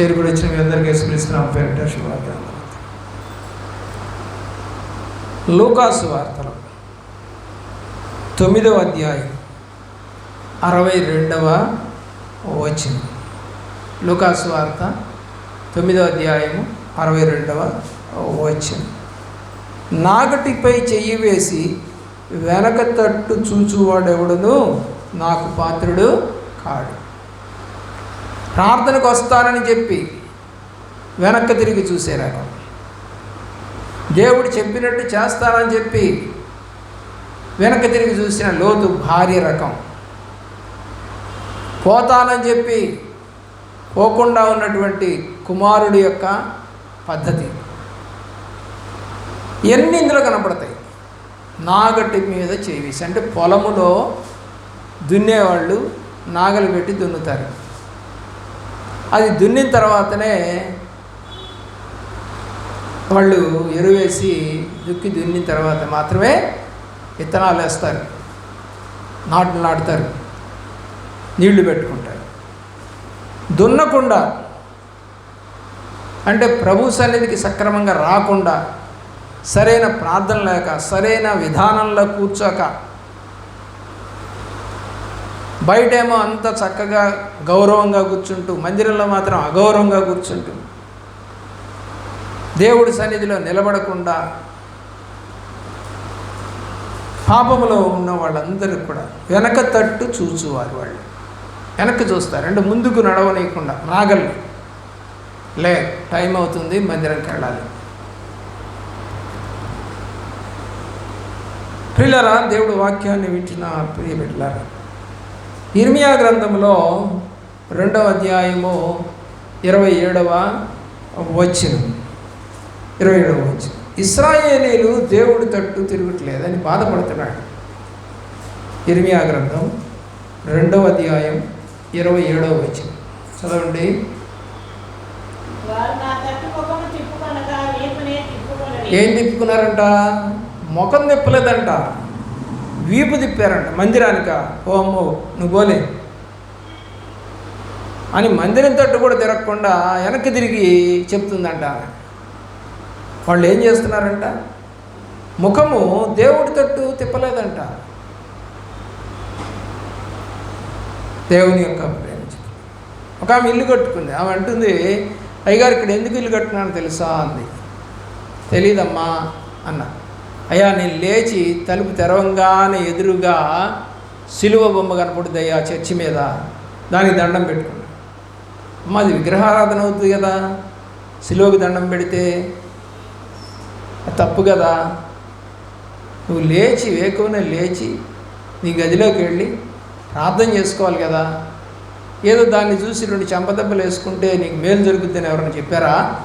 చేరుకుని వచ్చిన మీ అందరికీ యేసుక్రీస్తున్నాం పేరిట శుభార్త లూకాసు వార్తలు. తొమ్మిదవ అధ్యాయం అరవై రెండవ వచనం. లూకాసు వార్త తొమ్మిదవ అధ్యాయము అరవై రెండవ వచనం. నాగటిపై చెయ్యి వేసి వెనక తట్టు చూచువాడెవడును నాకు పాత్రుడు కాడు. ప్రార్థనకు వస్తానని చెప్పి వెనక్కి తిరిగి చూసే రకం దేవుడు చెప్పినట్టు చేస్తానని చెప్పి వెనక్కి తిరిగి చూసిన లోతు భార్య రకం. పోతానని చెప్పి పోకుండా ఉన్నటువంటి కుమారుడి యొక్క పద్ధతి. ఎన్ని ఇందులో కనపడతాయి? నాగటి మీద చేవేసి అంటే పొలములో దున్నేవాళ్ళు నాగలు పెట్టి దున్నుతారు. అది దున్నిన తర్వాతనే వాళ్ళు ఎరువేసి దుక్కి దున్నిన తర్వాత మాత్రమే విత్తనాలు వేస్తారు. నాట్లు నాటుతారు. నీళ్ళు పెట్టుకుంటారు. దున్నకుండా అంటే ప్రభు సన్నిధికి సక్రమంగా రాకుండా సరైన ప్రార్థన లేక సరైన విధానంలో కూర్చోక బయటేమో అంత చక్కగా గౌరవంగా కూర్చుంటూ మందిరంలో మాత్రం అగౌరవంగా కూర్చుంటూ దేవుడి సన్నిధిలో నిలబడకుండా పాపములో ఉన్న వాళ్ళందరూ కూడా వెనక తట్టు చూచువారు వాళ్ళు. వెనక్కి చూస్తారు. అంటే ముందుకు నడవనీయకుండా నాగలు. లే టైం అవుతుంది మందిరంకి వెళ్ళాలి. ప్రిల్లరా దేవుడు వాక్యాన్ని వింటున్న ప్రియ బిడ్డలారా ఇర్మియా గ్రంథంలో రెండవ అధ్యాయము ఇరవై ఏడవ వచ్చిన ఇరవై ఏడవ వచ్చిన ఇస్రాయేలీలు దేవుడి తట్టు తిరగట్లేదని బాధపడుతున్నాడు. ఇర్మియా గ్రంథం రెండవ అధ్యాయం ఇరవై ఏడవ వచ్చిన చదవండి. ఏం తిప్పుకున్నారంట? ముఖం తిప్పలేదంట. వీపు తిప్పారంట. మందిరానిక. ఓ అమ్మో నువ్వు పోలే అని మందిరం తట్టు కూడా తిరగకుండా వెనక్కి తిరిగి చెప్తుందంట వాళ్ళు ఏం చేస్తున్నారంట? ముఖము దేవుడి తట్టు తిప్పలేదంట. దేవుని యొక్క ప్రేమించు ఒక ఆమె ఇల్లు కట్టుకుంది. ఆమె అంటుంది అయ్యగారు ఇక్కడ ఎందుకు ఇల్లు కట్టుకున్నాను తెలుసా? అంది. తెలీదమ్మా అన్న. అయ్యా నేను లేచి తలుపు తెరవంగానే ఎదురుగా సిలువ బొమ్మ కనపడుద్ది అయ్యా చర్చి మీద. దానికి దండం పెట్టుకున్నాను. మాది విగ్రహారాధన అవుతుంది కదా. సిలువకి దండం పెడితే తప్పు కదా. నువ్వు లేచి వేకువనే లేచి నీ గదిలోకి వెళ్ళి ప్రార్థన చేసుకోవాలి కదా. ఏదో దాన్ని చూసి రెండు చెంపదెబ్బలు వేసుకుంటే నీకు మేలు జరుగుతుందని ఎవరైనా చెప్పారా?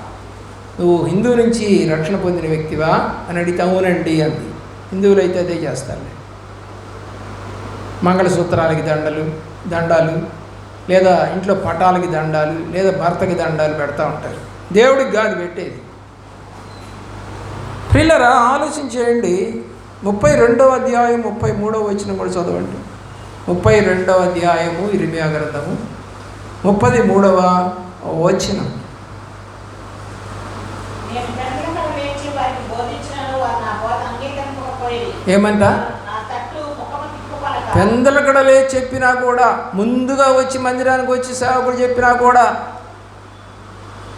నువ్వు హిందువు నుంచి రక్షణ పొందిన వ్యక్తివా? అని అడిగితే అవునండి అంది. హిందువులు అయితే అదే చేస్తారులే మంగళసూత్రాలకి దండలు దండాలు లేదా ఇంట్లో పటాలకి దండాలు లేదా భర్తకి దండాలు పెడతా ఉంటారు. దేవుడికి కాదు పెట్టేది. పిల్లరా ఆలోచించేయండి. ముప్పై రెండవ అధ్యాయం ముప్పై మూడవ వచ్చిన కూడా చదవండి. ముప్పై రెండవ అధ్యాయము ఇరిమియా గ్రంథము ముప్పది మూడవ వచనం నేను పెందలకడ లేచి వారికి బోధించినను వారు నా బోధ అంగీకరింపకపోయిరి. ఏమంట? పెందలకడలే చెప్పినా కూడా ముందుగా వచ్చి మందిరానికి వచ్చి సేవకుడు చెప్పినా కూడా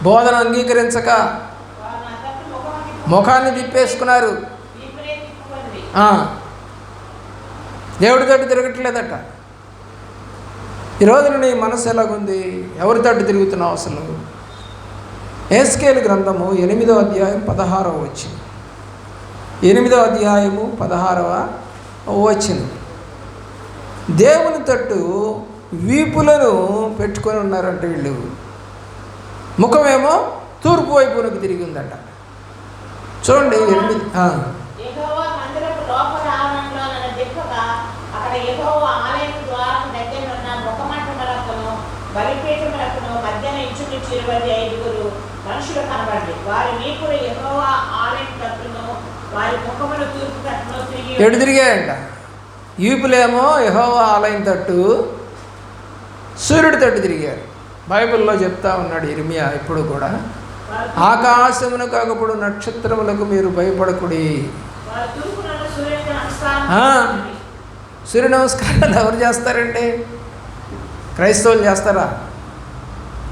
బోధన అంగీకరించక ముఖాన్ని తిప్పేసుకున్నారు. దేవుడి తట్టు తిరగట్లేదట. ఈ రోజున నీ మనసు ఎలాగుంది? ఎవరి తట్టు తిరుగుతున్నావు అసలు? ఏస్కేల్ గ్రంథము ఎనిమిదో అధ్యాయం పదహారవ వచ్చింది ఎనిమిదవ అధ్యాయము పదహారవ వచ్చింది దేవుని తట్టు వీపులను పెట్టుకొని ఉన్నారంట వీళ్ళు. ముఖమేమో తూర్పు వైపునకు తిరిగి ఉందంట. చూడండి ఎనిమిది బలిపీఠములకును మధ్యన ఇంచుమించు ఇరవై ఐదుగురు మనుషులు కనబడి వారి వీపులు యెహోవా ఆలయం తట్టును ఎడు తిరిగాయంట? ఈపులేమో యహోవా ఆలయం తట్టు సూర్యుడి తట్టు తిరిగారు. బైబిల్లో చెప్తా ఉన్నాడు ఇర్మియా ఇప్పుడు కూడా. ఆకాశమును కాకపోడు నక్షత్రములకు మీరు భయపడకుడి. సూర్య నమస్కారాలు ఎవరు చేస్తారండి క్రైస్తవులు చేస్తారా?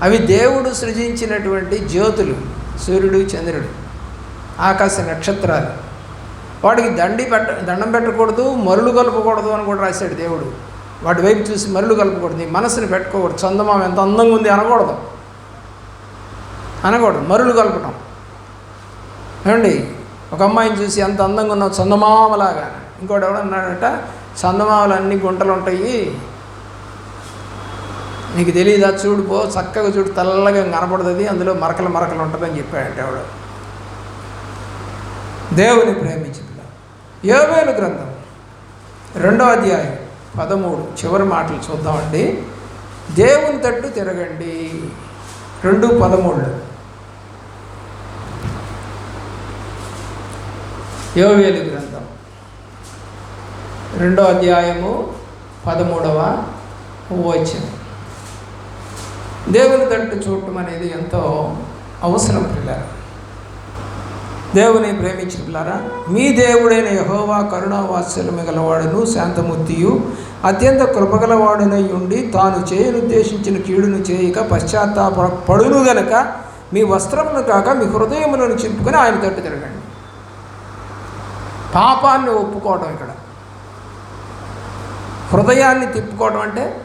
అవి దేవుడు సృజించినటువంటి జ్యోతులు సూర్యుడు చంద్రుడు ఆకాశ నక్షత్రాలు. వాడికి దండి పెట్ట దండం పెట్టకూడదు మరులు కలపకూడదు అని కూడా రాశాడు దేవుడు. వాటి వైపు చూసి మరులు కలపకూడదు. నీ మనసుని పెట్టుకోకూడదు. చందమామ ఎంత అందంగా ఉంది అనకూడదు. అనకూడదు. మరులు కలపటం. ఏమండి? ఒక అమ్మాయిని చూసి ఎంత అందంగా ఉన్నావు? చందమామలాగా. ఇంకోటి ఎవడన్నాడట చందమామలు అన్ని గుంటలు ఉంటాయి. నీకు తెలియదా చూడు పో చక్కగా చూడు తెల్లగా కనపడుతుంది. అందులో మరకలు మరకలు ఉంటుందని చెప్పాడంటే ఎవడు. దేవుని ప్రేమించి యోవేలు గ్రంథం రెండో అధ్యాయం పదమూడు చివరి మాటలు చూద్దామండి. దేవుని తట్టు తిరగండి. రెండు పదమూడు. యోవేలు గ్రంథం రెండో అధ్యాయము పదమూడవ వచ్చింది దేవుని తట్టు చూడటం అనేది ఎంతో అవసరం పిల్లలు. దేవుని ప్రేమించిన పిల్లారా మీ దేవుడైన యహోవా కరుణావాత్సల్యము మిగలవాడును శాంతమూర్తియు అత్యంత కృపగలవాడునై ఉండి తాను చేయనుద్దేశించిన కీడును చేయక పశ్చాత్తాప పడును గనక మీ వస్త్రమును కాక మీ హృదయములను చింపుకొని ఆయన తట్టు తిరగండి. పాపాన్ని ఒప్పుకోవడం ఇక్కడ. హృదయాన్ని తిప్పుకోవడం అంటే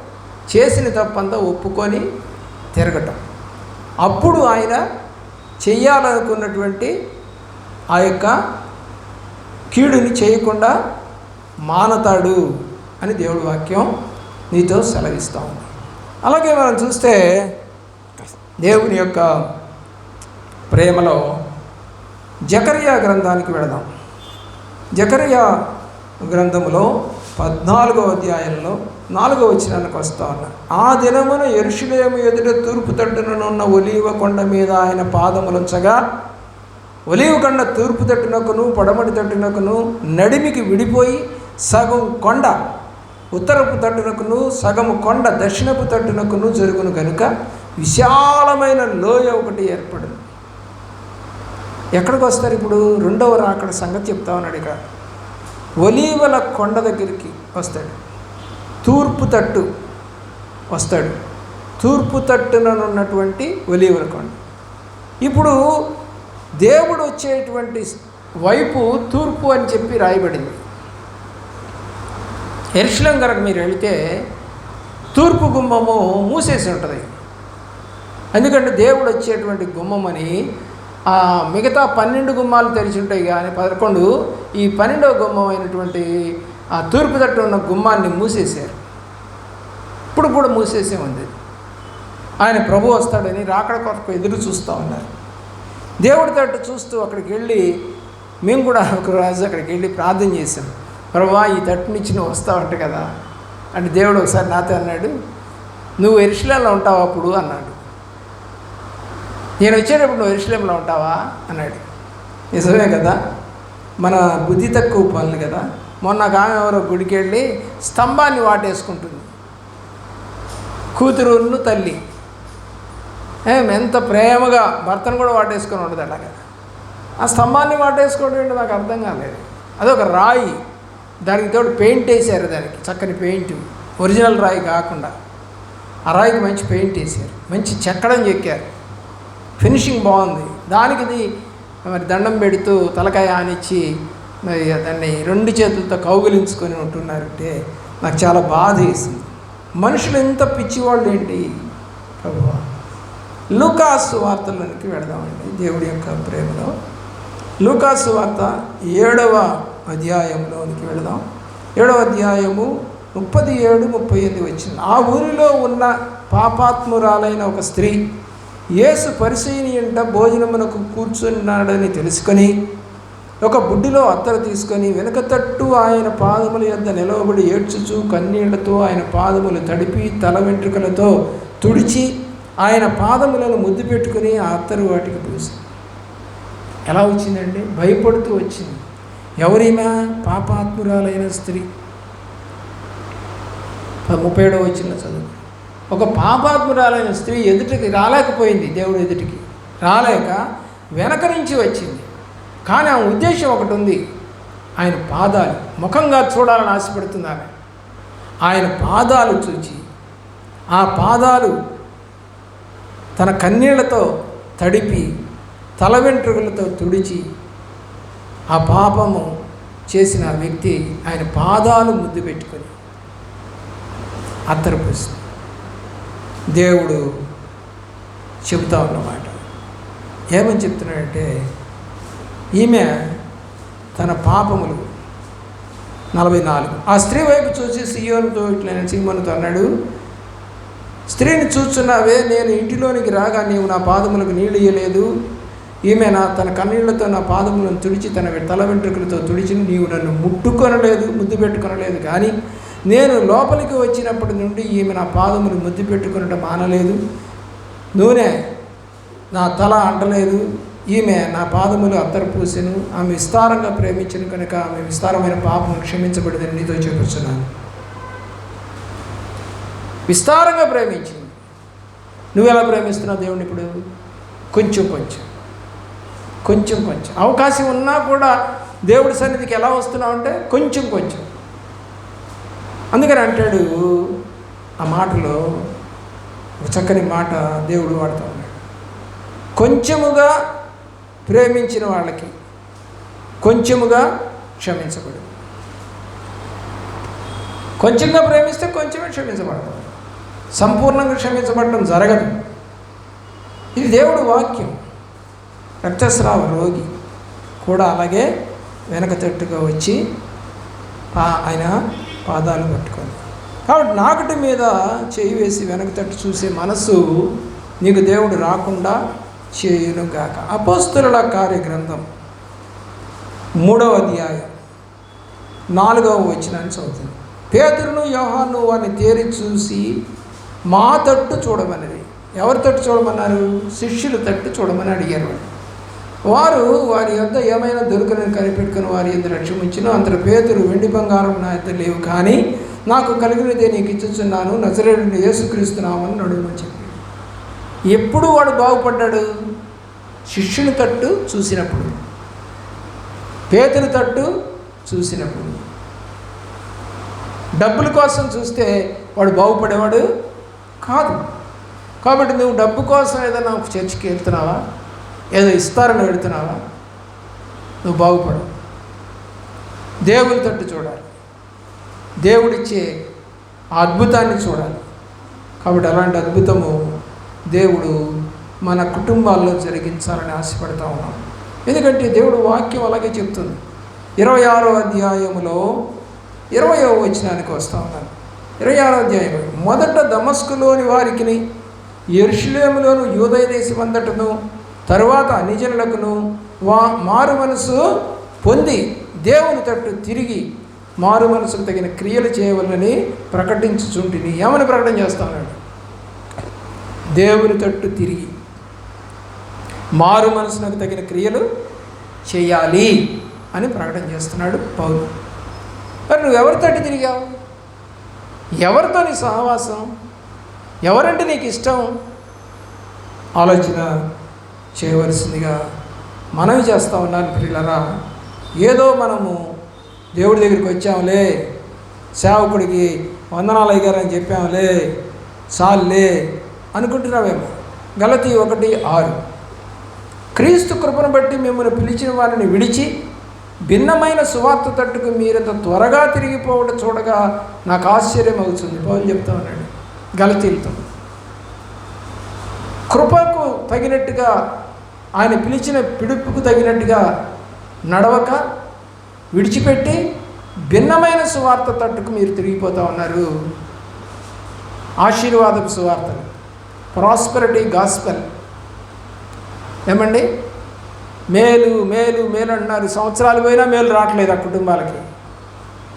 చేసిన తప్పంతా ఒప్పుకొని తిరగటం. అప్పుడు ఆయన చెయ్యాలనుకున్నటువంటి ఆ యొక్క కీడుని చేయకుండా మానతాడు అని దేవుడి వాక్యం నీతో సెలవిస్తూ ఉంది. అలాగే మనం చూస్తే దేవుని యొక్క ప్రేమలో జకరియా గ్రంథానికి వెళదాం. జకరియా గ్రంథములో పద్నాలుగో అధ్యాయంలో నాలుగో వచనానికి వస్తా ఉన్నా. ఆ దినమున ఎరుషులేము ఎదుట తూర్పు తట్టునున్న ఒలీవ కొండ మీద ఆయన పాదములుంచగా ఒలీవ కొండ తూర్పు తట్టునకును పడమటి తట్టునకును నడిమికి విడిపోయి సగం కొండ ఉత్తరపు తట్టునకును సగము కొండ దక్షిణపు తట్టునకును జరుగును కనుక విశాలమైన లోయ ఒకటి ఏర్పడింది ఎక్కడికి వస్తారు ఇప్పుడు? రెండవ రాకడ సంగతి చెప్తా ఉన్నాడు ఇక్కడ ఒలీవల కొండ దగ్గరికి వస్తాడు. తూర్పు తట్టు వస్తాడు. తూర్పు తట్టున ఉన్నటువంటి ఒలీవల కొండ. ఇప్పుడు దేవుడు వచ్చేటువంటి వైపు తూర్పు అని చెప్పి రాయబడింది. ఎరుశలం కనుక మీరు వెళితే తూర్పు గుమ్మము మూసేసి ఉంటుంది. ఎందుకంటే దేవుడు వచ్చేటువంటి గుమ్మం అని మిగతా పన్నెండు గుమ్మాలు తెరిచి ఉంటాయి కానీ పదకొండు ఈ పన్నెండవ గుమ్మం అయినటువంటి ఆ తూర్పు తట్టు ఉన్న గుమ్మాన్ని మూసేశారు. ఇప్పుడు కూడా మూసేసే ఉంది. ఆయన ప్రభు వస్తాడని రాకడ కొరకు ఎదురు చూస్తూ ఉన్నారు. దేవుడి తట్టు చూస్తూ అక్కడికి వెళ్ళి మేము కూడా ఒక రోజు అక్కడికి వెళ్ళి ప్రార్థన చేశాం. ప్రభా ఈ తట్టు నుంచి నువ్వు వస్తావంట కదా. అంటే దేవుడు ఒకసారి నాతో అన్నాడు నువ్వు ఎరుశలంలో ఉంటావు అప్పుడు? అన్నాడు. నేను వచ్చేటప్పుడు నువ్వు ఎరుశలంలో ఉంటావా? అన్నాడు. నిజమే కదా. మన బుద్ధి తక్కువ పనులు కదా. మొన్న ఒక ఆమె ఎవరో గుడికి వెళ్ళి స్తంభాన్ని వాటేసుకుంటుంది. కూతురును తల్లి. ఎంత ప్రేమగా భర్తను కూడా వాటేసుకొని ఉండదు అలాగా ఆ స్తంభాన్ని వాటేసుకోవడం ఏంటో నాకు అర్థం కాలేదు. అదొక రాయి. దానికి తోడు పెయింట్ వేసారు దానికి. చక్కని పెయింట్. ఒరిజినల్ రాయి కాకుండా. ఆ రాయికి మంచి పెయింట్ వేసారు మంచి చెక్కడం చెక్కారు. ఫినిషింగ్ బాగుంది. దానికి మరి దండం పెడుతూ తలకాయ ఆనిచ్చి మరి దాన్ని రెండు చేతులతో కౌగిలించుకొని ఉంటున్నారంటే నాకు చాలా బాధ వేసింది. మనుషులు ఎంత పిచ్చివాళ్ళు ఏంటి? ప్రభువా. లూకాసు వార్తలోనికి వెళదామండి దేవుడి యొక్క ప్రేమలో. లూకాసు వార్త ఏడవ అధ్యాయంలోనికి వెళదాం. ఏడవ అధ్యాయము ముప్పది ఏడు ముప్పై ఎనిమిది వచ్చింది ఆ ఊరిలో ఉన్న పాపాత్మురాలైన ఒక స్త్రీ యేసు పరిశీని ఇంట భోజనమునకు కూర్చున్నాడని తెలుసుకొని ఒక బుడ్డిలో అత్తరు తీసుకొని వెనుకతట్టు ఆయన పాదముల యొద్ద నిలవబడి ఏడ్చుచు కన్నీళ్ళతో ఆయన పాదములు తడిపి తల వెంట్రుకలతో తుడిచి ఆయన పాదములను ముద్దు పెట్టుకుని ఆ అత్తరు వాటికి పూసి ఎలా వచ్చిందండి భయపడుతూ వచ్చింది. ఎవరిమా పాపాత్మురాలైన స్త్రీ. ముప్పై ఏడవ వచ్చిన చదువు ఒక పాపాత్మురాలైన స్త్రీ ఎదుటికి రాలేకపోయింది దేవుడు ఎదుటికి. రాలేక వెనక నుంచి వచ్చింది. కానీ ఆ ఉద్దేశం ఒకటి ఉంది. ఆయన పాదాలు ముఖంగా చూడాలని ఆశపడుతుంది ఆమె. ఆయన పాదాలు చూచి ఆ పాదాలు తన కన్నీళ్ళతో తడిపి తల వెంట్రుకలతో తుడిచి ఆ పాపము చేసిన వ్యక్తి ఆయన పాదాలు ముద్దు పెట్టుకొని అత్తరు దేవుడు చెబుతా ఉన్నమాట ఏమని చెప్తున్నాడంటే ఈమె తన పాపములు నలభై నాలుగు. ఆ స్త్రీ వైపు చూసి సియోనుతో ఇట్లా సీమనుతో అన్నాడు స్త్రీని చూస్తున్నావే నేను ఇంటిలోనికి రాగా నీవు నా పాదములకు నీళ్ళు ఇయ్యలేదు. ఈమె నా తన కన్నీళ్ళతో నా పాదములను తుడిచి తన తల వెంట్రుకలతో తుడిచి నీవు నన్ను ముట్టుకొనలేదు ముద్దు పెట్టుకొనలేదు. కానీ నేను లోపలికి వచ్చినప్పటి నుండి ఈమె నా పాదములు ముద్దు పెట్టుకునటం మానలేదు. నూనె నా తల అంటలేదు. ఈమె నా పాదములు అత్తరపూసెను ఆమె విస్తారంగా ప్రేమించను కనుక ఆమె విస్తారమైన పాపం క్షమించబడదని నీతో చూపిస్తున్నాను విస్తారంగా ప్రేమించింది. నువ్వు ఎలా ప్రేమిస్తున్నావు దేవుని ఇప్పుడు? కొంచెం కొంచెం. కొంచెం కొంచెం. అవకాశం ఉన్నా కూడా దేవుడి సన్నిధికి ఎలా వస్తున్నావు అంటే కొంచెం కొంచెం. అందుకని అంటాడు ఆ మాటలో ఒక చక్కని మాట దేవుడు వాడుతూ ఉన్నాడు. కొంచెముగా ప్రేమించిన వాళ్ళకి కొంచెముగా క్షమించబడు. కొంచెంగా ప్రేమిస్తే కొంచెమే క్షమించబడతాం. సంపూర్ణంగా క్షమించబడటం జరగదు. ఇది దేవుడు వాక్యం. రక్తస్రావ రోగి కూడా అలాగే వెనక తట్టుగా వచ్చి ఆయన పాదాలు పట్టుకొని కాబట్టి నాకటి మీద చేయి వేసి వెనక తట్టు చూసే మనసు నీకు దేవుడు రాకుండా చేయను గాక అపోస్తుల కార్యగ్రంథం మూడవ అధ్యాయం నాలుగవ వచనాన్ని చదువుతుంది. పేదరును యోహాను వారిని తేరి చూసి మా తట్టు చూడమన్నది. ఎవరి తట్టు చూడమన్నారు? శిష్యుల తట్టు చూడమని అడిగారు వారు వారి యొద్ద ఏమైనా దొరకని కనిపెట్టుకుని వారి ఎంత లక్ష్యం ఉంచిన అంతటి పేతురు వెండి బంగారం నా యొద్ద లేవు కానీ నాకు కలిగినదే నీకు ఇచ్చుచున్నాను నజరేయుడిని యేసుక్రీస్తున్నామని నడుమని చెప్పి ఎప్పుడు వాడు బాగుపడ్డాడు? శిష్యుని తట్టు చూసినప్పుడు. పేతురు తట్టు చూసినప్పుడు. డబ్బుల కోసం చూస్తే వాడు బాగుపడేవాడు కాదు. కాబట్టి నువ్వు డబ్బు కోసం ఏదైనా ఒక చర్చికి వెళ్తున్నావా? ఏదో ఇస్తారని వెళ్తున్నావా నువ్వు బాగుపడవు దేవుని తట్టు చూడాలి. దేవుడిచ్చే ఆ అద్భుతాన్ని చూడాలి. కాబట్టి అలాంటి అద్భుతము దేవుడు మన కుటుంబాల్లో జరిగించాలని ఆశపడతా ఉన్నాం. ఎందుకంటే దేవుడు వాక్యం అలాగే చెప్తుంది. ఇరవై ఆరో అధ్యాయములో ఇరవయో వచనానికి వస్తూ ఉన్నాను. ఇరవై ఆరో అధ్యాయం మొదట దమస్కులోని వారికిని ఎరుషులేములోను యూదయ దేశమంతటను తరువాత అనిజనులకును వా మారు మనసు పొంది దేవుని తట్టు తిరిగి మారు మనసుకు తగిన క్రియలు చేయవలనని ప్రకటించుచుంటిని. ఏమని ప్రకటన చేస్తానండి? దేవుని తట్టు తిరిగి మారు మనసునకు తగిన క్రియలు చేయాలి అని ప్రకటన చేస్తున్నాడు పౌలు. మరి నువ్వెవరి తట్టు తిరిగావు? ఎవరితో నీ సహవాసం? ఎవరంటే నీకు ఇష్టం ఆలోచన చేయవలసిందిగా మనవి చేస్తా ఉన్నాను పిల్లరా ఏదో మనము దేవుడి దగ్గరికి వచ్చాములే. సేవకుడికి వందనాలు అయ్యారని చెప్పాములే. చాలులే అనుకుంటున్నావేమో. గలతి ఒకటి ఆరు. క్రీస్తు కృపను బట్టి మిమ్మల్ని పిలిచిన వారిని విడిచి భిన్నమైన సువార్త తట్టుకు మీరంత త్వరగా తిరిగిపోవడం చూడగా నాకు ఆశ్చర్యం అవుతుంది. పౌలు చెప్తా ఉన్నాడు. గలతీలతో కృపకు తగినట్టుగా ఆయన పిలిచిన పిడుపుకు తగినట్టుగా నడవక విడిచిపెట్టి భిన్నమైన సువార్త తట్టుకు మీరు తిరిగిపోతా ఉన్నారు. ఆశీర్వాదపు సువార్తలు. ప్రాస్పరిటీ గాస్పెల్ ఏమండి? మేలు మేలు మేలు అంటున్నారు సంవత్సరాలు పోయినా మేలు రావట్లేదు ఆ కుటుంబాలకి.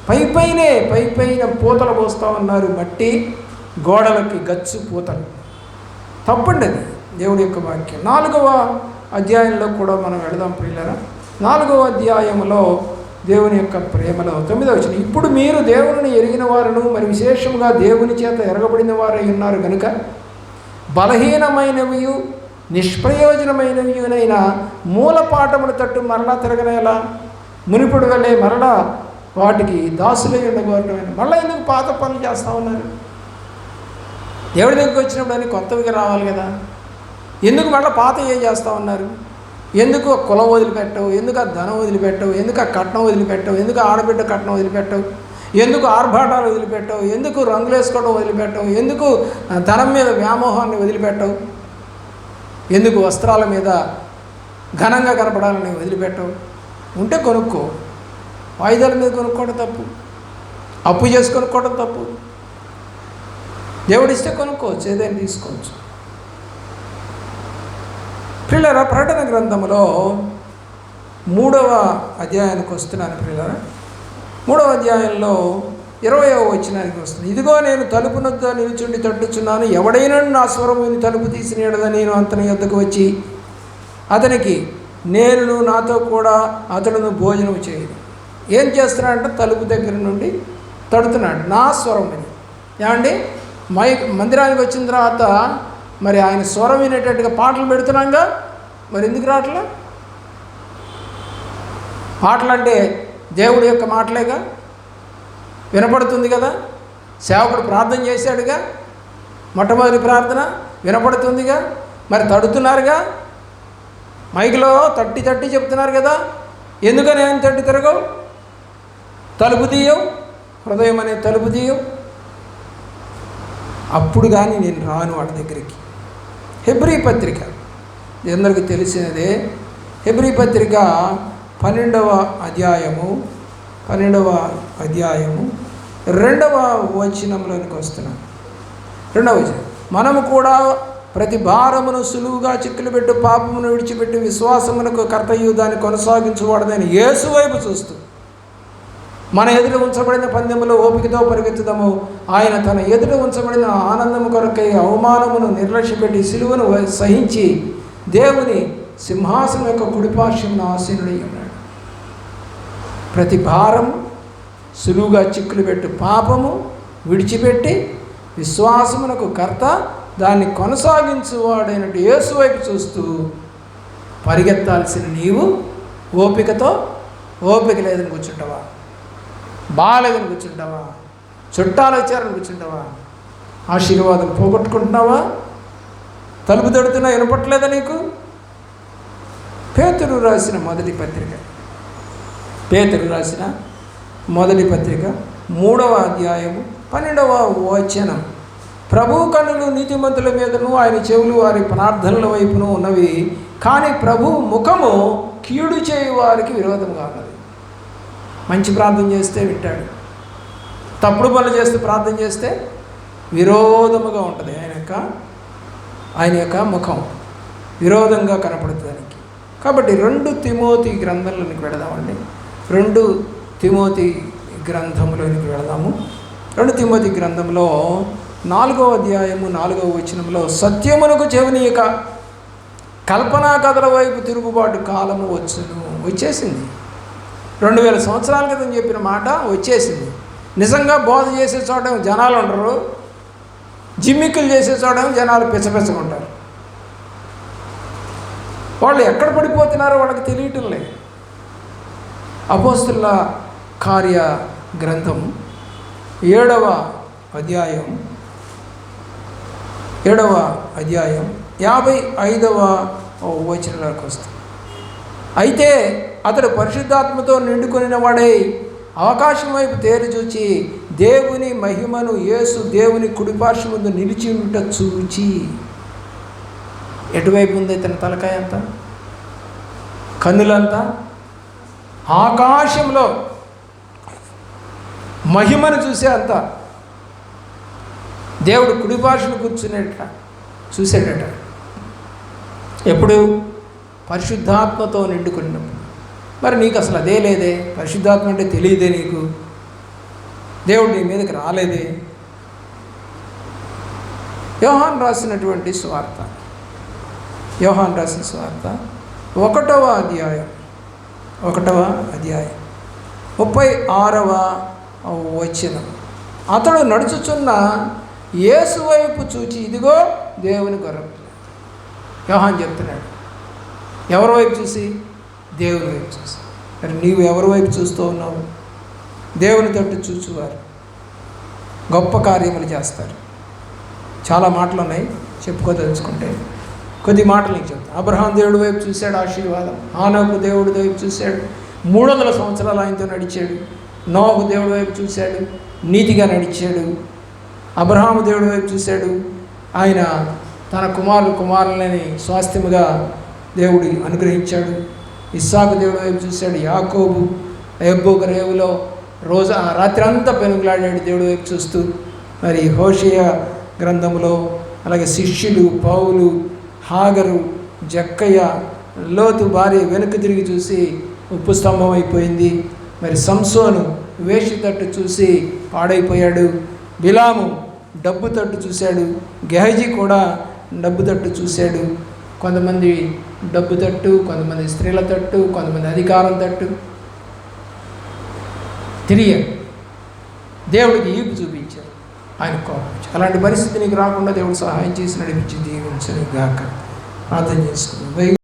పై పైనే పై పైన పూతలు పోస్తూ ఉన్నారు మట్టి గోడలకి గచ్చు పూతలు. తప్పండి అది దేవుడి యొక్క వాక్యం. నాలుగవ అధ్యాయంలో కూడా మనం వెళదాం ప్రియులరా. నాలుగవ అధ్యాయంలో దేవుని యొక్క ప్రేమలో తొమ్మిదవ వచ్చిన ఇప్పుడు మీరు దేవుని ఎరిగిన వారును మరి విశేషంగా దేవుని చేత ఎరగబడిన వారై ఉన్నారు కనుక బలహీనమైనవి నిష్ప్రయోజనమైనవినైన మూల పాఠముల తట్టు మరలా తిరగనేలా? మునిపుడు వెళ్ళే మరలా వాటికి దాసులై ఉండగోరటమైన మళ్ళీ ఎందుకు పాత పనులు చేస్తూ ఉన్నారు? దేవుడి దగ్గరికి వచ్చినప్పుడు అని కొత్తవిగా రావాలి కదా. ఎందుకు మళ్ళీ పాత ఏం చేస్తూ ఉన్నారు? ఎందుకు కులం వదిలిపెట్టవు? ఎందుకు ఆ ధనం వదిలిపెట్టవు? ఎందుకు ఆ కట్నం వదిలిపెట్టవు? ఎందుకు ఆడబిడ్డ కట్నం వదిలిపెట్టవు? ఎందుకు ఆర్భాటాలు వదిలిపెట్టవు? ఎందుకు రంగులు వేసుకోవడం వదిలిపెట్టవు? ఎందుకు ధనం మీద వ్యామోహాన్ని వదిలిపెట్టవు? ఎందుకు వస్త్రాల మీద ఘనంగా కనపడాలని వదిలిపెట్టవు? ఉంటే కొనుక్కో. వాయిదాల మీద కొనుక్కోవడం తప్పు. అప్పు చేసి కొనుక్కోవడం తప్పు. దేవుడిస్తే కొనుక్కోవచ్చు ఏదైనా తీసుకోవచ్చు. పిల్లల ప్రకటన గ్రంథంలో మూడవ అధ్యాయానికి వస్తున్నాను పిల్లల మూడవ అధ్యాయంలో ఇరవయో వచనానికి వస్తుంది. ఇదిగో నేను తలుపునొద్ద నిలుచుండి తట్టుచున్నాను. ఎవడైనా నా స్వరం విని తలుపు తీసిన నేను అతని యొద్దకు వచ్చి అతనికి నేను నాతో కూడా అతడును భోజనం చేయదు ఏం చేస్తున్నాడంటే తలుపు దగ్గర నుండి తడుతున్నాడు. నా స్వరం విని. ఏమండి? మై మందిరానికి వచ్చిన తర్వాత మరి ఆయన స్వరం వినేటట్టుగా పాటలు పెడుతున్నాగా? మరి ఎందుకు రావట్లే? పాటలు అంటే దేవుడి యొక్క మాటలేగా? వినపడుతుంది కదా? సేవకుడు ప్రార్థన చేశాడుగా? మొట్టమొదటి ప్రార్థన వినపడుతుందిగా? మరి తడుతున్నారుగా? మైక్లో తట్టి తట్టి చెప్తున్నారు కదా? ఎందుకని ఆయన తట్టి తిరగవు? తలుపు తీయవు? హృదయం అనే తలుపు తీయవు? అప్పుడు కానీ నేను రాను వాడి దగ్గరికి. హెబ్రీ పత్రిక. అందరికీ తెలిసినదే. హెబ్రీ పత్రిక పన్నెండవ అధ్యాయము పన్నెండవ అధ్యాయము రెండవ వచనంలోనికి వస్తున్నాం. రెండవ వచనం. మనము కూడా ప్రతి భారమును సులువుగా చిక్కులు పెట్టు పాపమును విడిచిపెట్టి విశ్వాసమునకు కర్తయ్యు దాన్ని కొనసాగించువాడదని యేసు వైపు చూస్తూ మన ఎదుట ఉంచబడిన పందెములో ఓపికతో పరిగెత్తుదాము. ఆయన తన ఎదుట ఉంచబడిన ఆనందము కొరకై అవమానమును నిర్లక్ష్యపెట్టి సిలువను సహించి దేవుని సింహాసనం యొక్క కుడిపార్శ్వమును ఆసీనుడై ఉన్నాడు. ప్రతి భారము సులువుగా చిక్కులు పెట్టు పాపము విడిచిపెట్టి విశ్వాసమునకు కర్త దాన్ని కొనసాగించువాడైనట్టు యేసు వైపు చూస్తూ పరిగెత్తాల్సిన నీవు ఓపికతో ఓపిక లేదని కూర్చుంటావా? బాగాలేదని కూర్చుంటావా? చుట్టాలు వచ్చారని కూర్చుంటావా? ఆశీర్వాదం పోగొట్టుకుంటున్నావా? తలుపు తడుతున్నా వినపట్లేదా నీకు? పేతురు రాసిన మొదటి పత్రిక. పేతురు రాసిన మొదటి పత్రిక మూడవ అధ్యాయము పన్నెండవ వచనం. ప్రభు కన్నులు నీతిమంతుల మీదను ఆయన చెవులు వారి ప్రార్థనల వైపును ఉన్నవి. కానీ ప్రభు ముఖము కీడు చేయి వారికి విరోధంగా ఉన్నది మంచి ప్రార్థన చేస్తే వింటాడు. తప్పుడు పనులు చేస్తే ప్రార్థన చేస్తే విరోధముగా ఉంటుంది. ఆయన యొక్క ఆయన యొక్క ముఖం విరోధంగా కనపడుతుంది దానికి. కాబట్టి రెండు తిమోతి గ్రంథంలోనికి పెడదామండి. రెండు తిమోతి గ్రంథంలోనికి వెళదాము. రెండు తిమోతి గ్రంథంలో నాలుగో అధ్యాయము నాలుగవ వచనంలో సత్యమునకు చెవనీయక కల్పనా కథల వైపు తిరుగుబాటు కాలము వచ్చును వచ్చేసింది. రెండు వేల సంవత్సరాల క్రితం చెప్పిన మాట వచ్చేసింది. నిజంగా బోధ చేసే చోట జనాలు ఉండరు. జిమ్మిక్కులు చేసే చోట జనాలు పిచ్చపిచ్చకుంటారు వాళ్ళు ఎక్కడ పడిపోతున్నారో వాళ్ళకి తెలియటం లేదు. అపోస్తుల కార్య గ్రంథం ఏడవ అధ్యాయం. ఏడవ అధ్యాయం యాభై ఐదవ వచనంలోకి వస్తుంది. అయితే అతడు పరిశుద్ధాత్మతో నిండుకొనిన వాడై అవకాశం వైపు తేరు చూచి దేవుని మహిమను యేసు దేవుని కుడిపార్శ్వ ముందు నిలిచి ఉంట చూచి. ఎటువైపు ఉంది ఇతని తలకాయ అంతా? కన్నులంతా? ఆకాశంలో మహిమను చూసే అంత దేవుడు కుడి భాషను కూర్చునేట చూసేటట. ఎప్పుడు పరిశుద్ధాత్మతో నిండుకున్నప్పుడు. మరి నీకు అసలు అదే లేదే? పరిశుద్ధాత్మ అంటే తెలియదే నీకు? దేవుడు నీ మీదకి రాలేదే? యోహాన్ రాసినటువంటి స్వార్థ. యోహాన్ రాసిన స్వార్థ ఒకటవ అధ్యాయం. ఒకటవ అధ్యాయం. ముప్పై ఆరవ వచనం. అతడు నడుచుచున్న యేసు వైపు చూచి ఇదిగో దేవుని గొర్రె. యోహాన్ చెప్తున్నాడు ఎవరి వైపు చూసి? దేవుని వైపు చూసి. మరి నీవు ఎవరి వైపు చూస్తూ ఉన్నావు? దేవుని తట్టు చూచువారు. గొప్ప కార్యములు చేస్తారు. చాలా మాటలు ఉన్నాయి చెప్పుకోదలుచుకుంటే. కొద్ది మాటలు నీకు చెప్తాను అబ్రహాం దేవుడి వైపు చూశాడు ఆశీర్వాదం. ఆనోకు దేవుడి వైపు చూశాడు. మూడు వందల సంవత్సరాలు ఆయనతో నడిచాడు. నోహు దేవుడి వైపు చూశాడు నీతిగా నడిచాడు అబ్రహాము దేవుడి వైపు చూశాడు. ఆయన తన కుమారులు కుమారులని స్వాస్థ్యముగా దేవుడు అనుగ్రహించాడు. ఇస్సాకు దేవుడి వైపు చూశాడు యాకోబు ఎబ్బోక రేవులో రోజు ఆ రాత్రి అంతా పెనుగులాడాడు దేవుడి వైపు చూస్తూ. మరి హోషియా గ్రంథంలో అలాగే శిష్యులు పౌలు హాగరు జక్కయ్య లోతు భార్య వెనుక తిరిగి చూసి ఉప్పు స్తంభం అయిపోయింది. మరి సంసోను వేషి తట్టు చూసి పాడైపోయాడు. బిలాము డబ్బు తట్టు చూశాడు. గెహజీ కూడా డబ్బు తట్టు చూశాడు. కొంతమంది డబ్బు తట్టు కొంతమంది స్త్రీల తట్టు కొంతమంది అధికారం తట్టు. తిరిగాడు దేవుడికి ఈపు చూపించారు. ఆయన కోపం అలాంటి పరిస్థితి నీకు రాకుండా దేవుడు సహాయం చేసి నడిపించి దీవించను గాక. ప్రార్థన చేసుకున్నాం